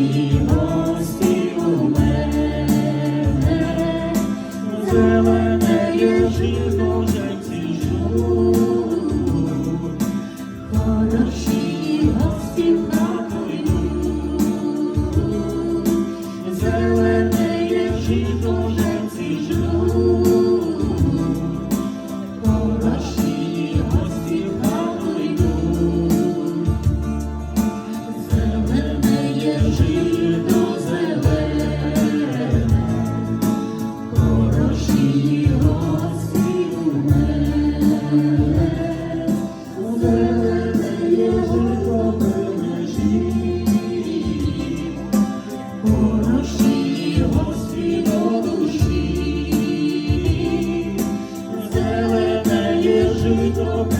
милості у мене, зелене є житло, житті жу, хороші. to